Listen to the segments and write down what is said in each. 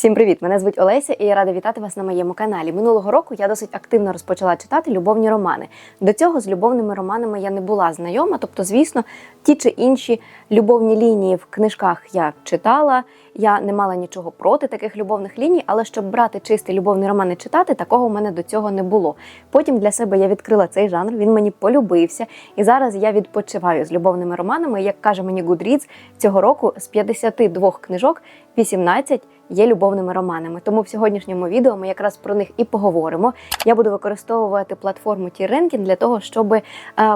Всім привіт! Мене звуть Олеся, і я рада вітати вас на моєму каналі. Минулого року я досить активно розпочала читати любовні романи. До цього з любовними романами я не була знайома. Тобто, звісно, ті чи інші любовні лінії в книжках я читала. Я не мала нічого проти таких любовних ліній, але щоб брати чистий любовний роман і читати, такого в мене до цього не було. Потім для себе я відкрила цей жанр, він мені полюбився, і зараз я відпочиваю з любовними романами. Як каже мені Goodreads, цього року з 52 книжок 18 є любовними романами. Тому в сьогоднішньому відео ми якраз про них і поговоримо. Я буду використовувати платформу T-Ranking для того, щоб е,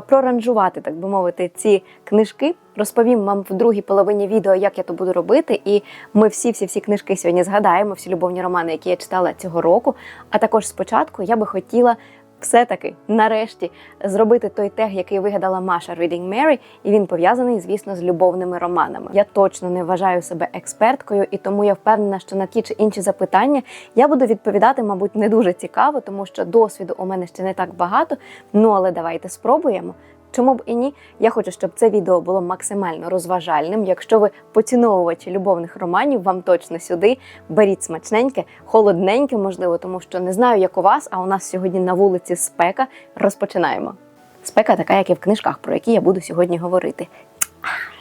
проранжувати, так би мовити, ці книжки. Розповім вам в другій половині відео, як я то буду робити. І ми всі всі всі книжки сьогодні згадаємо, всі любовні романи, які я читала цього року. А також спочатку я би хотіла. Все-таки нарешті зробити той тег, який вигадала Маша Reading Mary, і він пов'язаний, звісно, з любовними романами. Я точно не вважаю себе експерткою, і тому я впевнена, що на ті чи інші запитання я буду відповідати, мабуть, не дуже цікаво, тому що досвіду у мене ще не так багато. Ну але давайте спробуємо. Чому б і ні? Я хочу, щоб це відео було максимально розважальним. Якщо ви поціновувачі любовних романів, вам точно сюди беріть смачненьке, холодненьке, можливо, тому що не знаю, як у вас, а у нас сьогодні на вулиці спека. Розпочинаємо. Спека така, як і в книжках, про які я буду сьогодні говорити.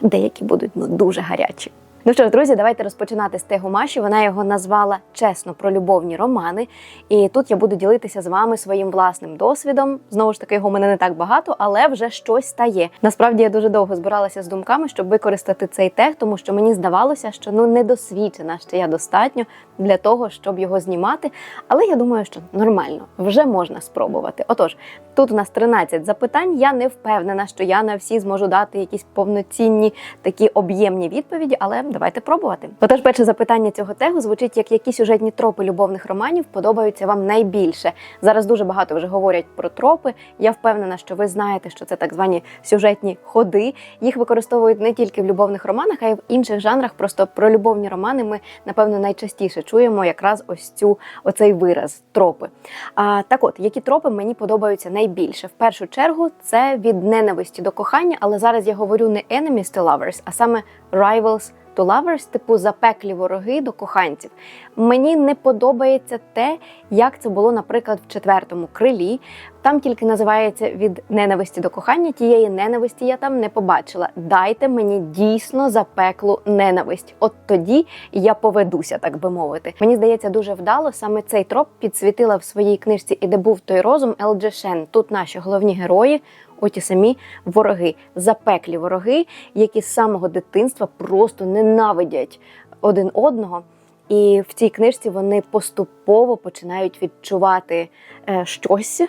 Деякі будуть ну дуже гарячі. Ну що ж, друзі, давайте розпочинати з тегу Маші. Вона його назвала чесно про любовні романи. І тут я буду ділитися з вами своїм власним досвідом. Знову ж таки, його в мене не так багато, але вже щось стає. Насправді я дуже довго збиралася з думками, щоб використати цей тег, тому що мені здавалося, що ну недосвідчена ще я достатньо для того, щоб його знімати. Але я думаю, що нормально, вже можна спробувати. Отож, тут у нас 13 запитань. Я не впевнена, що я на всі зможу дати якісь повноцінні такі об'ємні відповіді, але давайте пробувати. Отож, перше запитання цього тегу звучить як які сюжетні тропи любовних романів подобаються вам найбільше. Зараз дуже багато вже говорять про тропи. Я впевнена, що ви знаєте, що це так звані сюжетні ходи. Їх використовують не тільки в любовних романах, а й в інших жанрах. Просто про любовні романи ми напевно найчастіше чуємо якраз ось цю оцей вираз тропи. А так, от які тропи мені подобаються найбільше? В першу чергу це від ненависті до кохання, але зараз я говорю не enemies to lovers, а саме rivals to lovers, типу запеклі вороги до коханців. Мені не подобається те, як це було, наприклад, в четвертому крилі. Там тільки називається від ненависті до кохання. Тієї ненависті я там не побачила. Дайте мені дійсно запеклу ненависть. От тоді я поведуся, так би мовити. Мені здається, дуже вдало саме цей троп підсвітила в своїй книжці І де був той розум Елджі Шен. Тут наші головні герої. Оті самі вороги, запеклі вороги, які з самого дитинства просто ненавидять один одного. І в цій книжці вони поступово починають відчувати е, щось,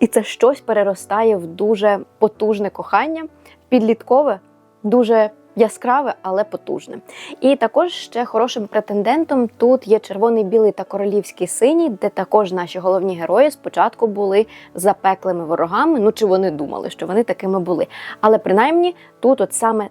і це щось переростає в дуже потужне кохання, підліткове, дуже яскраве, але потужне. І також ще хорошим претендентом тут є червоний, білий та королівський синій, де також наші головні герої спочатку були запеклими ворогами. Ну чи вони думали, що вони такими були. Але принаймні тут, от саме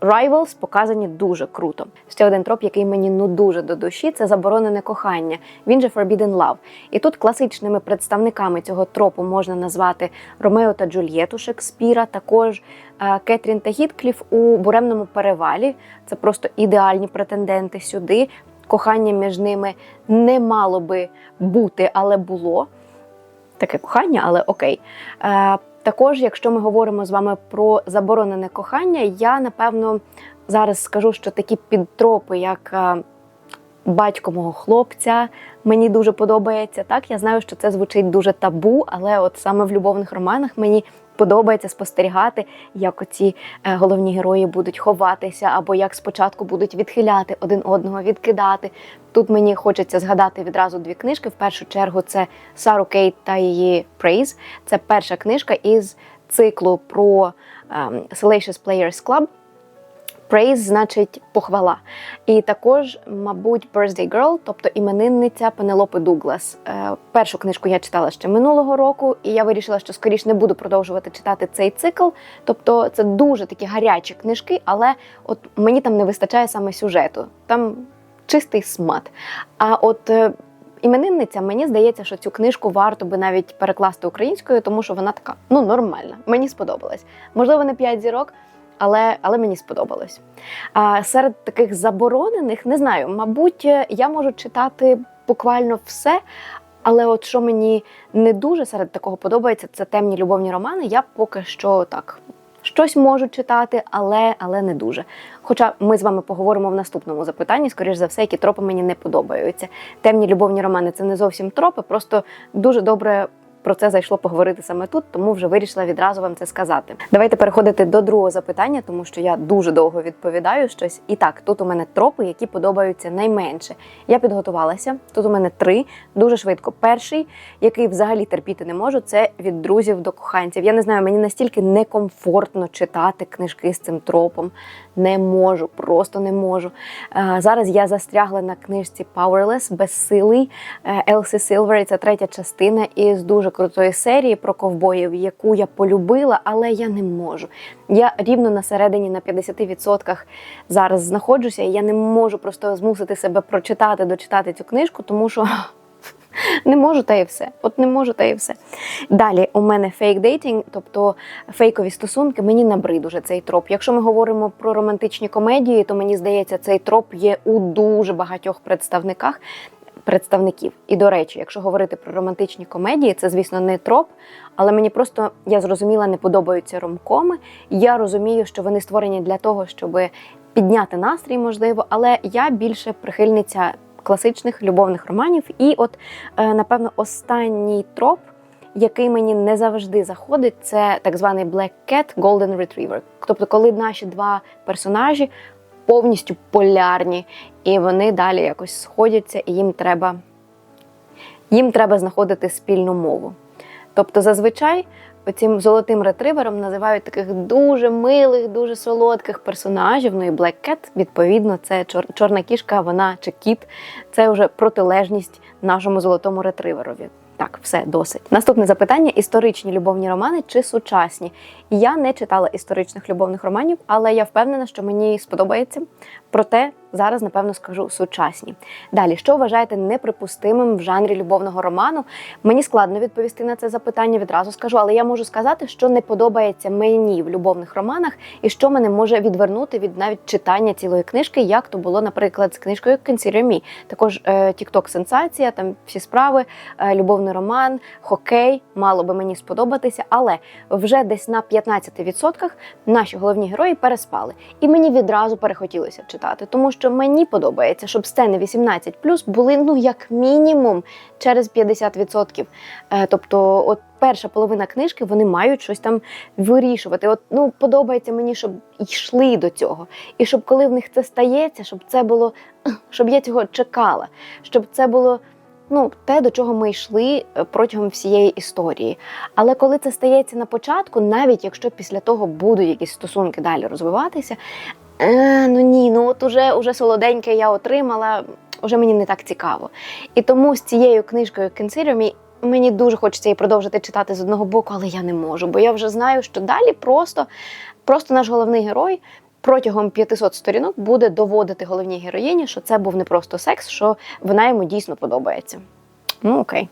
Rivals показані дуже круто. Ще один троп, який мені ну дуже до душі, це заборонене кохання. Він же Forbidden Love. І тут класичними представниками цього тропу можна назвати Ромео та Джульєту Шекспіра, також е, Кетрін та Гіткліф у буремному перевалі. Це просто ідеальні претенденти сюди. Кохання між ними не мало би бути, але було. Таке кохання, але окей. Також, якщо ми говоримо з вами про заборонене кохання, я напевно зараз скажу, що такі підтропи, як е, батько мого хлопця, мені дуже подобається. Так, я знаю, що це звучить дуже табу, але от саме в любовних романах мені подобається спостерігати, як оці е, головні герої будуть ховатися, або як спочатку будуть відхиляти один одного, відкидати. Тут мені хочеться згадати відразу дві книжки. В першу чергу це Сару Кейт та її Прейз. Це перша книжка із циклу про um, Salacious Players Club. Praise значить похвала. І також, мабуть, Birthday Girl, тобто іменинниця Пенелопи Дуглас. Е, першу книжку я читала ще минулого року, і я вирішила, що скоріш не буду продовжувати читати цей цикл. Тобто це дуже такі гарячі книжки, але от мені там не вистачає саме сюжету. Там чистий смат. А от е, іменинниця, мені здається, що цю книжку варто би навіть перекласти українською, тому що вона така ну нормальна. Мені сподобалась. Можливо, не п'ять зірок. Але, але мені сподобалось. А серед таких заборонених, не знаю, мабуть, я можу читати буквально все. Але от що мені не дуже серед такого подобається, це темні любовні романи. Я поки що так щось можу читати, але, але не дуже. Хоча ми з вами поговоримо в наступному запитанні, скоріш за все, які тропи мені не подобаються. Темні любовні романи це не зовсім тропи, просто дуже добре. Про це зайшло поговорити саме тут, тому вже вирішила відразу вам це сказати. Давайте переходити до другого запитання, тому що я дуже довго відповідаю щось. І так, тут у мене тропи, які подобаються найменше. Я підготувалася. Тут у мене три дуже швидко. Перший, який взагалі терпіти не можу, це від друзів до коханців. Я не знаю, мені настільки некомфортно читати книжки з цим тропом. Не можу, просто не можу. Зараз я застрягла на книжці Powerless, безсилий е, Елсі Силвер. Це третя частина із дуже крутої серії про ковбоїв, яку я полюбила, але я не можу. Я рівно на середині на 50% зараз знаходжуся, і я не можу просто змусити себе прочитати, дочитати цю книжку, тому що. Не можу та і все. От не можу та і все. Далі у мене фейк дейтінг, тобто фейкові стосунки. Мені набрид уже цей троп. Якщо ми говоримо про романтичні комедії, то мені здається, цей троп є у дуже багатьох представниках. Представників. І до речі, якщо говорити про романтичні комедії, це, звісно, не троп, але мені просто я зрозуміла, не подобаються ромкоми. Я розумію, що вони створені для того, щоб підняти настрій, можливо, але я більше прихильниця класичних любовних романів. І, от, е, напевно, останній троп, який мені не завжди заходить, це так званий Black Cat Golden Retriever. Тобто, коли наші два персонажі повністю полярні, і вони далі якось сходяться, і їм треба, їм треба знаходити спільну мову. Тобто, зазвичай цим золотим ретривером називають таких дуже милих, дуже солодких персонажів. Ну і Black Cat, відповідно, це чор- чорна кішка, вона чи кіт. Це вже протилежність нашому золотому ретриверові. Так, все досить. Наступне запитання: історичні любовні романи чи сучасні? Я не читала історичних любовних романів, але я впевнена, що мені сподобається. Проте зараз, напевно, скажу сучасні. Далі, що вважаєте неприпустимим в жанрі любовного роману? Мені складно відповісти на це запитання, відразу скажу, але я можу сказати, що не подобається мені в любовних романах, і що мене може відвернути від навіть читання цілої книжки, як то було, наприклад, з книжкою Me. Також TikTok сенсація, там всі справи, е, любовний роман, хокей мало би мені сподобатися, але вже десь на 15% наші головні герої переспали. І мені відразу перехотілося читати, тому що мені подобається, щоб сцени 18 були ну як мінімум через 50%. Е, Тобто, от перша половина книжки вони мають щось там вирішувати. От ну подобається мені, щоб йшли до цього, і щоб коли в них це стається, щоб це було щоб я цього чекала, щоб це було. Ну, те, до чого ми йшли е, протягом всієї історії. Але коли це стається на початку, навіть якщо після того будуть якісь стосунки далі розвиватися, е, ну ні, ну от уже, уже солоденьке я отримала, вже мені не так цікаво. І тому з цією книжкою Consider мені дуже хочеться її продовжити читати з одного боку, але я не можу, бо я вже знаю, що далі просто, просто наш головний герой. Протягом 500 сторінок буде доводити головній героїні, що це був не просто секс, що вона йому дійсно подобається. Ну окей.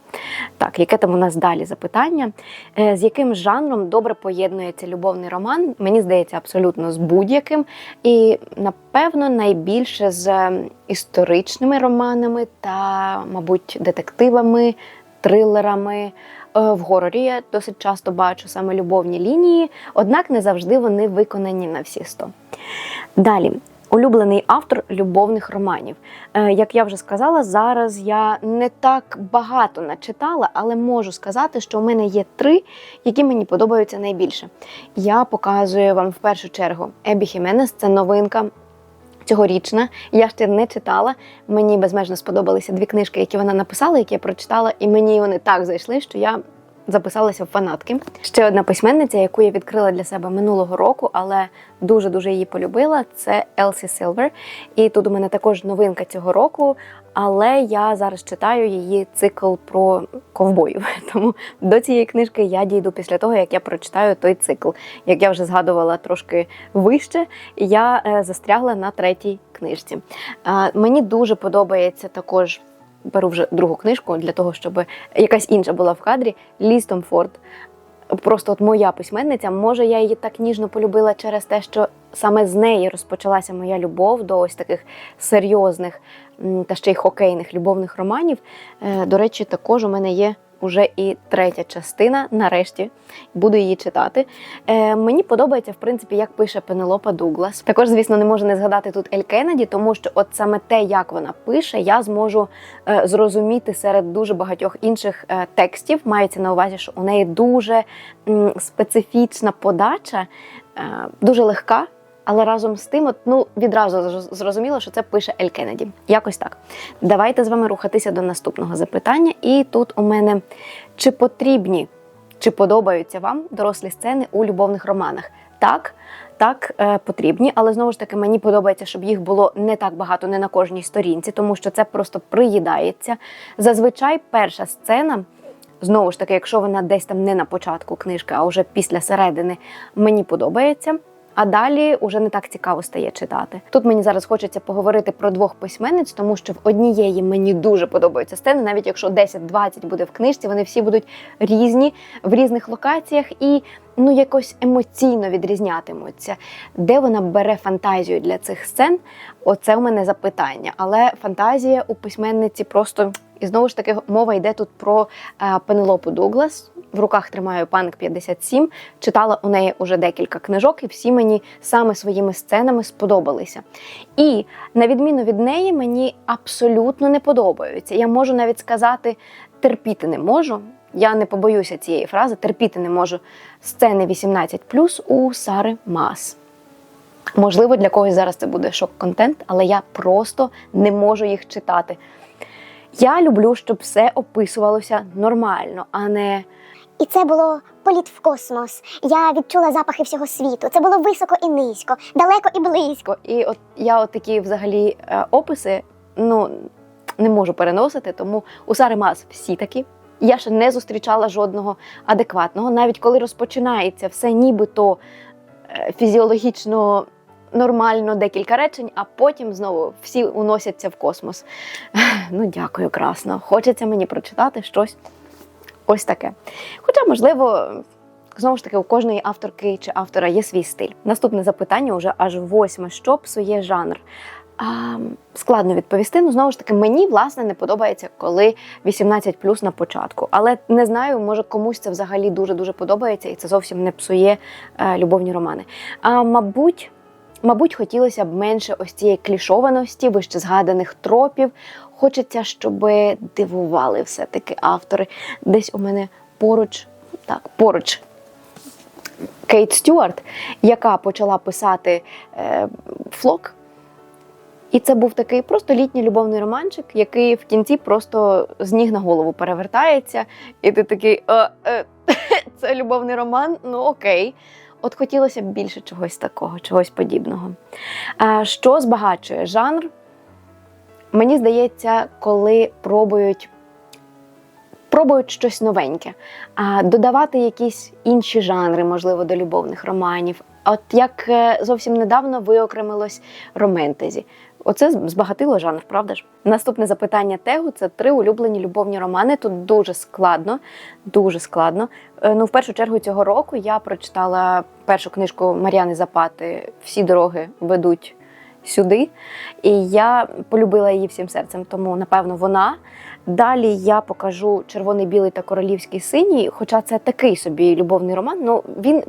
Так, яке там у нас далі запитання? Е, з яким жанром добре поєднується любовний роман? Мені здається, абсолютно з будь-яким. І, напевно, найбільше з історичними романами та, мабуть, детективами, трилерами. Е, В горорі я досить часто бачу саме любовні лінії, однак не завжди вони виконані на всі 100. Далі. Улюблений автор любовних романів. Е, як я вже сказала, зараз я не так багато начитала, але можу сказати, що у мене є три, які мені подобаються найбільше. Я показую вам в першу чергу Ебі Хіменес, це новинка. Цьогорічна, я ще не читала. Мені безмежно сподобалися дві книжки, які вона написала, які я прочитала, і мені вони так зайшли, що я записалася в фанатки. Ще одна письменниця, яку я відкрила для себе минулого року, але дуже дуже її полюбила. Це Елсі Силвер. І тут у мене також новинка цього року. Але я зараз читаю її цикл про ковбоїв. Тому до цієї книжки я дійду після того, як я прочитаю той цикл. Як я вже згадувала трошки вище, я е, застрягла на третій книжці. Мені дуже подобається також беру вже другу книжку для того, щоб якась інша була в кадрі. Лістом Форд. Просто от моя письменниця, може, я її так ніжно полюбила через те, що саме з неї розпочалася моя любов до ось таких серйозних та ще й хокейних любовних романів. Е, До речі, також у мене є уже і третя частина. Нарешті буду її читати. Е, Мені подобається, в принципі, як пише Пенелопа Дуглас. Також, звісно, не можу не згадати тут Ель Кеннеді, тому що от саме те, як вона пише, я зможу е, зрозуміти серед дуже багатьох інших е, текстів. Мається на увазі, що у неї дуже м, специфічна подача, е, дуже легка. Але разом з тим, от, ну відразу зрозуміло, що це пише Ель Кеннеді. Якось так. Давайте з вами рухатися до наступного запитання. І тут у мене чи потрібні, чи подобаються вам дорослі сцени у любовних романах? Так, так, е, потрібні, але знову ж таки мені подобається, щоб їх було не так багато, не на кожній сторінці, тому що це просто приїдається. Зазвичай перша сцена. Знову ж таки, якщо вона десь там не на початку книжки, а вже після середини, мені подобається. А далі уже не так цікаво стає читати. Тут мені зараз хочеться поговорити про двох письменниць, тому що в однієї мені дуже подобаються сцени, навіть якщо 10-20 буде в книжці, вони всі будуть різні в різних локаціях і ну якось емоційно відрізнятимуться. Де вона бере фантазію для цих сцен? Оце у мене запитання. Але фантазія у письменниці просто і знову ж таки мова йде тут про е, Пенелопу Дуглас. В руках тримаю Панк 57. Читала у неї уже декілька книжок, і всі мені саме своїми сценами сподобалися. І на відміну від неї, мені абсолютно не подобаються. Я можу навіть сказати, терпіти не можу. Я не побоюся цієї фрази, терпіти не можу сцени 18 у Сари Мас. Можливо, для когось зараз це буде шок-контент, але я просто не можу їх читати. Я люблю, щоб все описувалося нормально, а не І це було політ в космос. Я відчула запахи всього світу. Це було високо і низько, далеко і близько. І от я от такі взагалі е, описи ну, не можу переносити, тому у Сари Мас всі такі. Я ще не зустрічала жодного адекватного, навіть коли розпочинається все нібито е, фізіологічно нормально декілька речень, а потім знову всі уносяться в космос. Ну, дякую, красно. Хочеться мені прочитати щось ось таке. Хоча, можливо, знову ж таки, у кожної авторки чи автора є свій стиль. Наступне запитання вже аж восьме. Що псує жанр? А, складно відповісти. Ну, знову ж таки, мені власне не подобається, коли 18 плюс на початку. Але не знаю, може комусь це взагалі дуже дуже подобається, і це зовсім не псує е, любовні романи. А мабуть. Мабуть, хотілося б менше ось цієї клішованості, вище згаданих тропів. Хочеться, щоб дивували все-таки автори. Десь у мене поруч, так, поруч Кейт Стюарт, яка почала писати е, флок. І це був такий просто літній любовний романчик, який в кінці просто з ніг на голову перевертається. І ти такий, е, е, це любовний роман, ну окей. От хотілося б більше чогось такого, чогось подібного. Що збагачує жанр? Мені здається, коли пробують, пробують щось новеньке, а додавати якісь інші жанри, можливо, до любовних романів. От як е, зовсім недавно виокремилось романтезі. Оце збагатило жанр, правда ж? Наступне запитання тегу це три улюблені любовні романи. Тут дуже складно, дуже складно. Е, Ну, в першу чергу цього року я прочитала першу книжку Мар'яни Запати Всі дороги ведуть сюди. І я полюбила її всім серцем, тому напевно вона. Далі я покажу червоний, білий та королівський синій, хоча це такий собі любовний роман. Ну він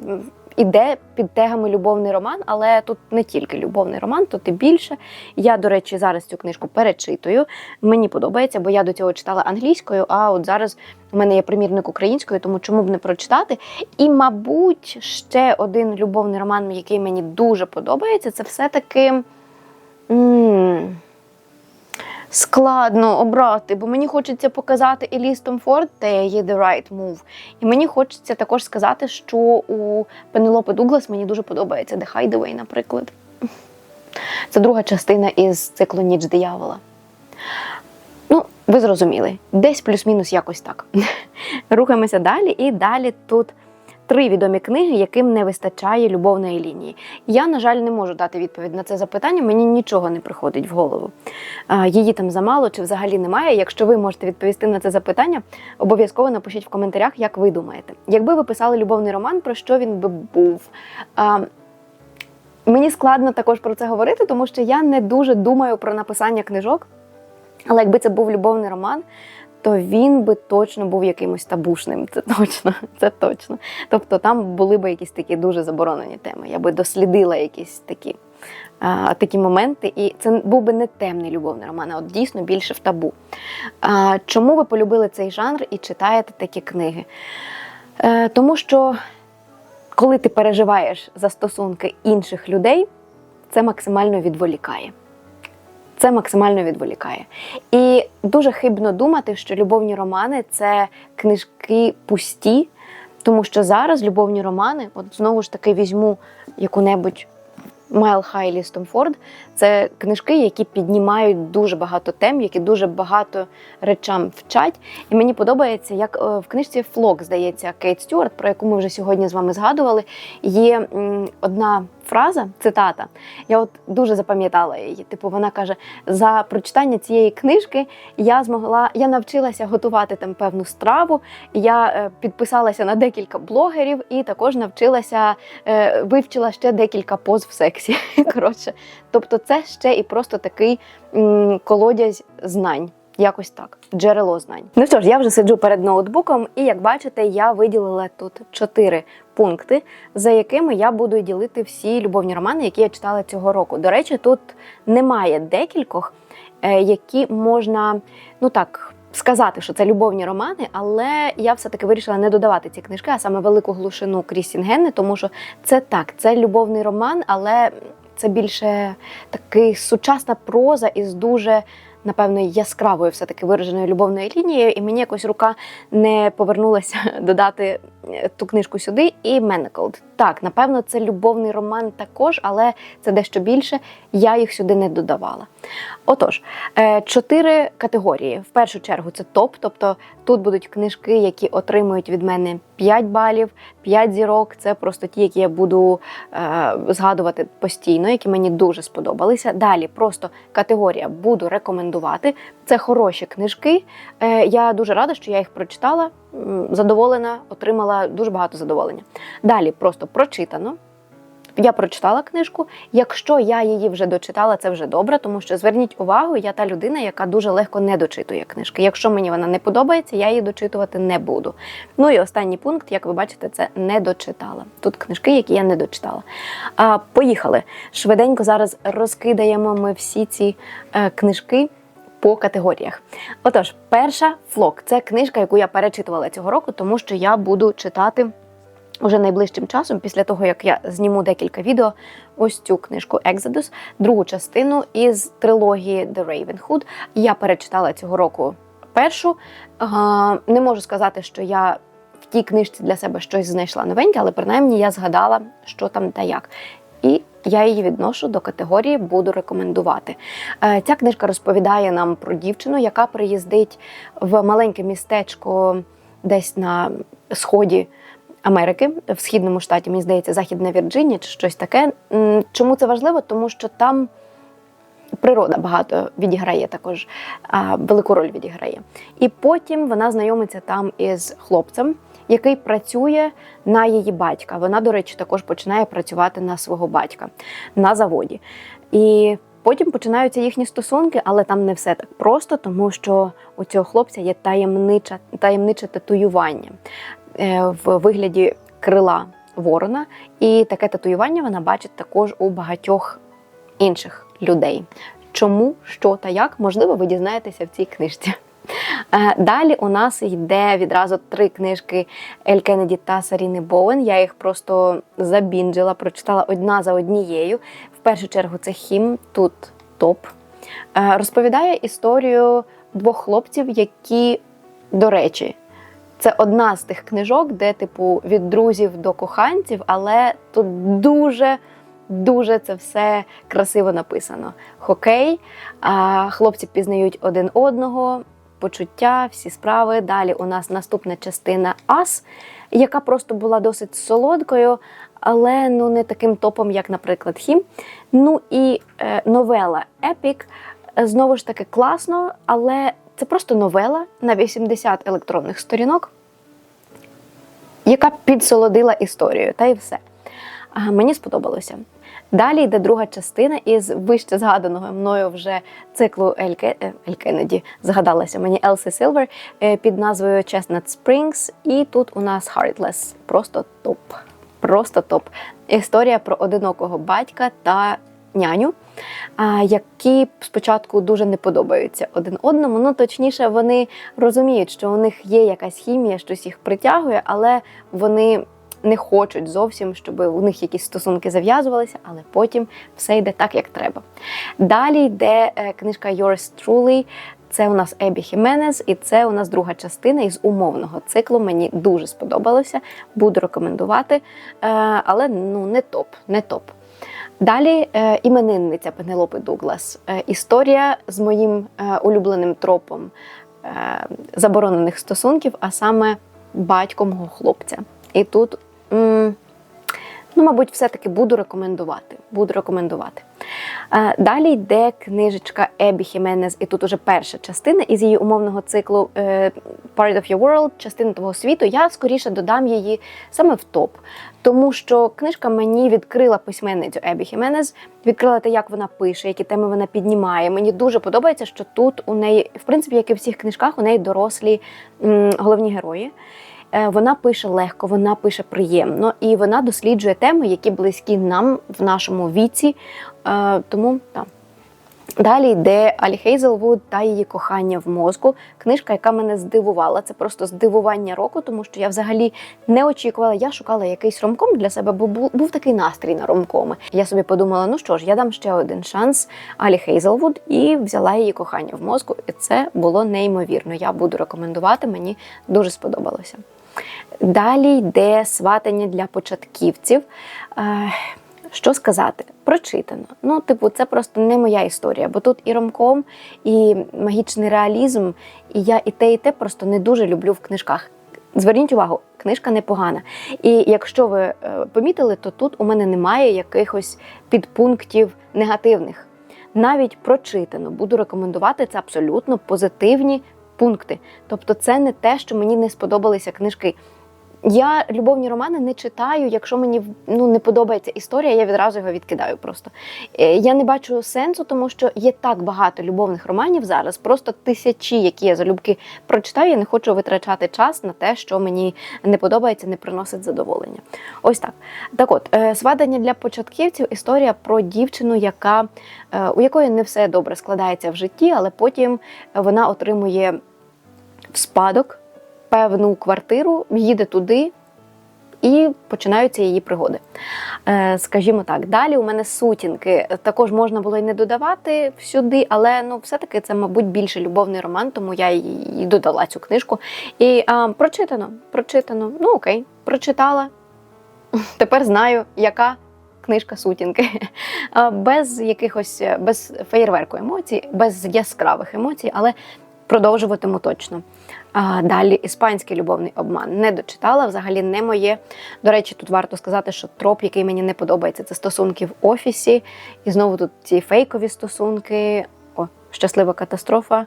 іде під тегами любовний роман, але тут не тільки любовний роман, тут і більше. Я, до речі, зараз цю книжку перечитую. Мені подобається, бо я до цього читала англійською, а от зараз у мене є примірник українською, тому чому б не прочитати. І, мабуть, ще один любовний роман, який мені дуже подобається, це все-таки. Складно обрати, бо мені хочеться показати Еліс Томфорд та її The Right Move. І мені хочеться також сказати, що у Пенелопи Дуглас мені дуже подобається The Hideaway, наприклад. Це друга частина із циклу Ніч диявола. Ну, ви зрозуміли, десь плюс-мінус якось так. Рухаємося далі, і далі тут три відомі книги, яким не вистачає любовної лінії. Я, на жаль, не можу дати відповідь на це запитання, мені нічого не приходить в голову. Її там замало чи взагалі немає. Якщо ви можете відповісти на це запитання, обов'язково напишіть в коментарях, як ви думаєте. Якби ви писали любовний роман, про що він би був? Мені складно також про це говорити, тому що я не дуже думаю про написання книжок. Але якби це був любовний роман, то він би точно був якимось табушним. Це точно, це точно. Тобто там були б якісь такі дуже заборонені теми. Я би дослідила якісь такі, а, такі моменти, і це був би не темний любовний роман, а от дійсно більше в табу. А, чому ви полюбили цей жанр і читаєте такі книги? Е, тому що коли ти переживаєш за стосунки інших людей, це максимально відволікає. Це максимально відволікає. І дуже хибно думати, що любовні романи це книжки пусті, тому що зараз любовні романи, от знову ж таки візьму яку-небудь Майл Хайлі Стомфорд, це книжки, які піднімають дуже багато тем, які дуже багато речам вчать. І мені подобається, як е, в книжці Флок, здається, Кейт Стюарт, про яку ми вже сьогодні з вами згадували, є одна фраза, цитата. Я от дуже запам'ятала її. Типу, вона каже: за прочитання цієї книжки я змогла, я навчилася готувати там певну страву. Я е, підписалася на декілька блогерів і також навчилася, е, вивчила ще декілька поз в сексі. Коротше, тобто, це ще і просто такий колодязь знань. Якось так, джерело знань. Ну що ж, я вже сиджу перед ноутбуком, і як бачите, я виділила тут чотири пункти, за якими я буду ділити всі любовні романи, які я читала цього року. До речі, тут немає декількох, е, які можна, ну так. Сказати, що це любовні романи, але я все-таки вирішила не додавати ці книжки, а саме велику глушину Крістінгенни, тому що це так, це любовний роман, але це більше такий сучасна проза із дуже напевно, яскравою все-таки вираженою любовною лінією, і мені якось рука не повернулася додати ту книжку сюди. І Manacled. Так, напевно, це любовний роман також, але це дещо більше. Я їх сюди не додавала. Отож, е, чотири категорії. В першу чергу це топ, тобто тут будуть книжки, які отримують від мене 5 балів, 5 зірок. Це просто ті, які я буду е, згадувати постійно, які мені дуже сподобалися. Далі просто категорія буду рекомендувати. Це хороші книжки. Е, я дуже рада, що я їх прочитала. Задоволена, отримала дуже багато задоволення. Далі просто прочитано. Я прочитала книжку. Якщо я її вже дочитала, це вже добре, тому що зверніть увагу, я та людина, яка дуже легко не дочитує книжки. Якщо мені вона не подобається, я її дочитувати не буду. Ну і останній пункт, як ви бачите, це не дочитала. Тут книжки, які я не дочитала. А, поїхали. Швиденько зараз розкидаємо ми всі ці е, книжки. По категоріях. Отож, перша флок це книжка, яку я перечитувала цього року, тому що я буду читати уже найближчим часом, після того як я зніму декілька відео, ось цю книжку Exodus, другу частину із трилогії The Raven Hood. Я перечитала цього року першу. Не можу сказати, що я в тій книжці для себе щось знайшла новеньке, але принаймні я згадала, що там та як. І я її відношу до категорії буду рекомендувати. Е, Ця книжка розповідає нам про дівчину, яка приїздить в маленьке містечко десь на сході Америки, в східному штаті, мені здається, Західна Вірджинія чи щось таке. Чому це важливо? Тому що там природа багато відіграє також, велику роль відіграє. І потім вона знайомиться там із хлопцем, який працює на її батька. Вона, до речі, також починає працювати на свого батька на заводі. І потім починаються їхні стосунки, але там не все так просто, тому що у цього хлопця є таємниче, таємниче татуювання е, в вигляді крила ворона. І таке татуювання вона бачить також у багатьох інших людей. Чому, що та як, можливо, ви дізнаєтеся в цій книжці. Е, Далі у нас йде відразу три книжки Ель Кеннеді та Саріни Боуен. Я їх просто забінджила, прочитала одна за однією. В першу чергу це хім, тут топ. Е, Розповідає історію двох хлопців, які, до речі, це одна з тих книжок, де, типу, від друзів до коханців, але тут дуже. Дуже це все красиво написано. Хокей, хлопці пізнають один одного, почуття, всі справи. Далі у нас наступна частина Ас, яка просто була досить солодкою, але ну не таким топом, як, наприклад, Хім. Ну і е, новела Епік. Знову ж таки класно, але це просто новела на 80 електронних сторінок, яка підсолодила історію, та й все. Мені сподобалося. Далі йде друга частина із вище згаданого мною вже циклу Ель, е, Кеннеді, згадалася мені Елсі Силвер е, під назвою Chestnut Springs. І тут у нас Heartless. Просто топ. Просто топ. Історія про одинокого батька та няню, які спочатку дуже не подобаються один одному. Ну, точніше, вони розуміють, що у них є якась хімія, щось їх притягує, але вони не хочуть зовсім, щоб у них якісь стосунки зав'язувалися, але потім все йде так, як треба. Далі йде е, книжка Yours Truly. Це у нас Ебі Хіменес, і це у нас друга частина із умовного циклу. Мені дуже сподобалося, буду рекомендувати, е, але ну не топ, не топ. Далі е, іменинниця Пенелопи Дуглас. Історія з моїм улюбленим тропом заборонених стосунків, а саме батько мого хлопця. І тут, ну, мабуть, все-таки буду рекомендувати. Буду рекомендувати. Е, Далі йде книжечка Ебі Хіменес, і тут уже перша частина із її умовного циклу е, Part of Your World, частина твого світу. Я скоріше додам її саме в топ. Тому що книжка мені відкрила письменницю Ебі Хіменес, відкрила те, як вона пише, які теми вона піднімає. Мені дуже подобається, що тут у неї, в принципі, як і в всіх книжках, у неї дорослі головні герої. Е, Вона пише легко, вона пише приємно і вона досліджує теми, які близькі нам в нашому віці. Е, Тому так. Далі йде Алі Хейзелвуд та її кохання в мозку. Книжка, яка мене здивувала. Це просто здивування року, тому що я взагалі не очікувала. Я шукала якийсь ромком для себе, бо був, був такий настрій на ромкоми. Я собі подумала: ну що ж, я дам ще один шанс Алі Хейзелвуд і взяла її кохання в мозку. І це було неймовірно. Я буду рекомендувати, мені дуже сподобалося. Далі йде сватання для початківців. Е, Що сказати? Прочитано. Ну, типу, це просто не моя історія, бо тут і ромком, і магічний реалізм, і я і те, і те просто не дуже люблю в книжках. Зверніть увагу, книжка непогана. І якщо ви е, помітили, то тут у мене немає якихось підпунктів негативних. Навіть прочитано буду рекомендувати це абсолютно позитивні пункти. Тобто, це не те, що мені не сподобалися книжки. Я любовні романи не читаю, якщо мені ну, не подобається історія, я відразу його відкидаю просто. Е, Я не бачу сенсу, тому що є так багато любовних романів зараз, просто тисячі, які я залюбки прочитаю. Я не хочу витрачати час на те, що мені не подобається, не приносить задоволення. Ось так. Так от, е, свадання для початківців історія про дівчину, яка, е, у якої не все добре складається в житті, але потім вона отримує в спадок певну квартиру, їде туди. І починаються її пригоди. Е, скажімо так, далі у мене сутінки також можна було й не додавати сюди, але ну все-таки це, мабуть, більше любовний роман, тому я і додала цю книжку. І а, прочитано, прочитано. Ну окей, прочитала. Тепер знаю, яка книжка сутінки. Без якихось без феєрверку емоцій, без яскравих емоцій, але продовжуватиму точно. А, далі іспанський любовний обман не дочитала, взагалі не моє. До речі, тут варто сказати, що троп, який мені не подобається, це стосунки в офісі. І знову тут ці фейкові стосунки. О, щаслива катастрофа.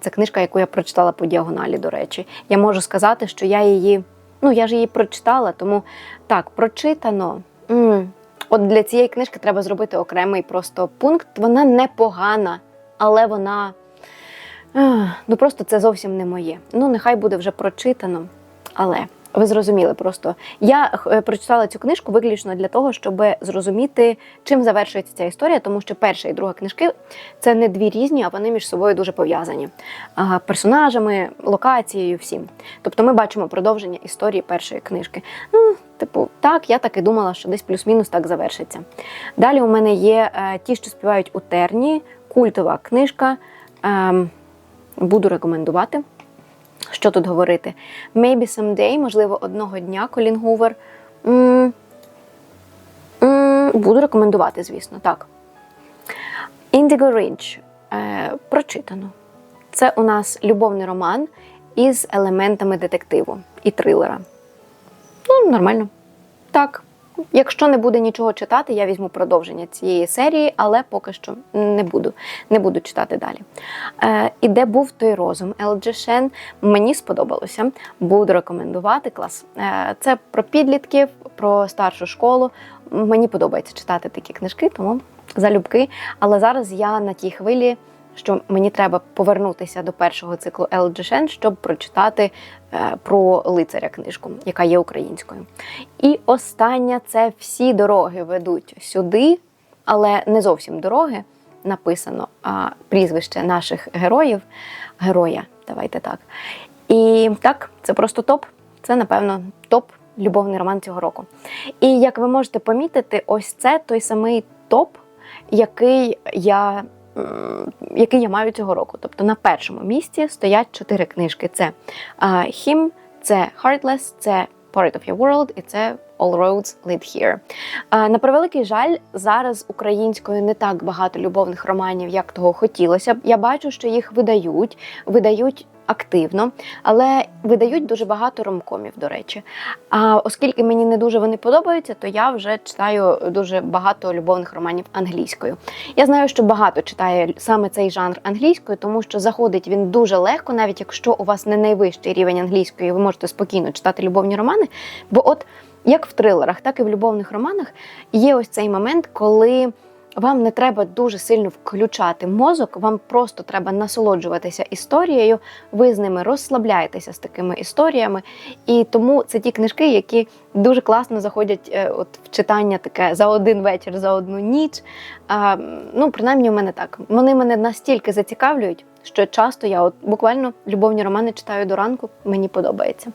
Це книжка, яку я прочитала по діагоналі, до речі. Я можу сказати, що я її, ну я ж її прочитала, тому так, прочитано. м От для цієї книжки треба зробити окремий просто пункт. Вона непогана, але вона. Ну просто це зовсім не моє. Ну, нехай буде вже прочитано. Але ви зрозуміли просто. Я е, прочитала цю книжку виключно для того, щоб зрозуміти, чим завершується ця історія, тому що перша і друга книжки це не дві різні, а вони між собою дуже пов'язані персонажами, локацією, всім. Тобто ми бачимо продовження історії першої книжки. Ну, типу, так, я так і думала, що десь плюс-мінус так завершиться. Далі у мене є е, ті, що співають у терні, культова книжка. Буду рекомендувати. Що тут говорити? Maybe someday, можливо, одного дня Колін Гувер. М, м, Буду рекомендувати, звісно, так. Indigo Ridge. Е, прочитано. Це у нас любовний роман із елементами детективу і трилера. Ну, нормально. Так, Якщо не буде нічого читати, я візьму продовження цієї серії, але поки що не буду, не буду читати далі. Е, і де був той розум LG Shen, мені сподобалося. Буду рекомендувати клас. Е, це про підлітків, про старшу школу. Мені подобається читати такі книжки, тому залюбки. Але зараз я на тій хвилі, що мені треба повернутися до першого циклу Shen, щоб прочитати е, про лицаря книжку, яка є українською. І остання це всі дороги ведуть сюди, але не зовсім дороги. Написано а, прізвище наших героїв, героя, давайте так. І так, це просто топ. Це, напевно, топ любовний роман цього року. І як ви можете помітити, ось це той самий топ, який я. М, Який я маю цього року. Тобто на першому місці стоять чотири книжки: це а, Him, це Heartless, це Part of Your World і це All Roads Lead Here. На превеликий жаль, зараз українською не так багато любовних романів, як того хотілося б. Я бачу, що їх видають, видають активно, але видають дуже багато ромкомів, до речі. А оскільки мені не дуже вони подобаються, то я вже читаю дуже багато любовних романів англійською. Я знаю, що багато читає саме цей жанр англійською, тому що заходить він дуже легко, навіть якщо у вас не найвищий рівень англійської, ви можете спокійно читати любовні романи. Бо, от як в трилерах, так і в любовних романах є ось цей момент, коли. Вам не треба дуже сильно включати мозок, вам просто треба насолоджуватися історією. Ви з ними розслабляєтеся з такими історіями. І тому це ті книжки, які дуже класно заходять е, от в читання таке за один вечір, за одну ніч. А, ну, принаймні, у мене так. Вони мене настільки зацікавлюють, що часто я от буквально любовні романи читаю до ранку, мені подобається.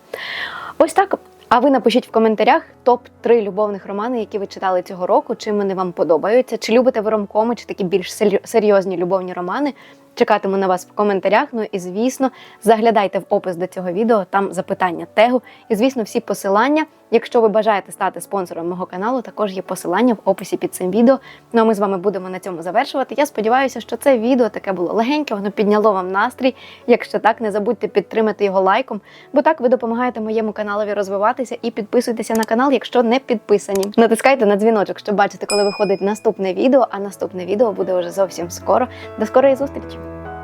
Ось так. А ви напишіть в коментарях топ-3 любовних романи, які ви читали цього року, чим вони вам подобаються, чи любите ви ромкоми, чи такі більш сер- серйозні любовні романи. Чекатиму на вас в коментарях. Ну і звісно, заглядайте в опис до цього відео, там запитання тегу. І звісно, всі посилання. Якщо ви бажаєте стати спонсором мого каналу, також є посилання в описі під цим відео. Ну а ми з вами будемо на цьому завершувати. Я сподіваюся, що це відео таке було легеньке, воно підняло вам настрій. Якщо так, не забудьте підтримати його лайком, бо так ви допомагаєте моєму каналові розвиватися і підписуйтеся на канал, якщо не підписані. Натискайте на дзвіночок, щоб бачити, коли виходить наступне відео. А наступне відео буде вже зовсім скоро. До скорої зустрічі,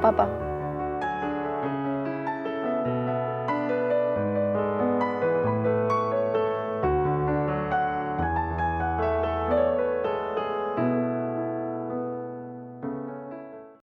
爸爸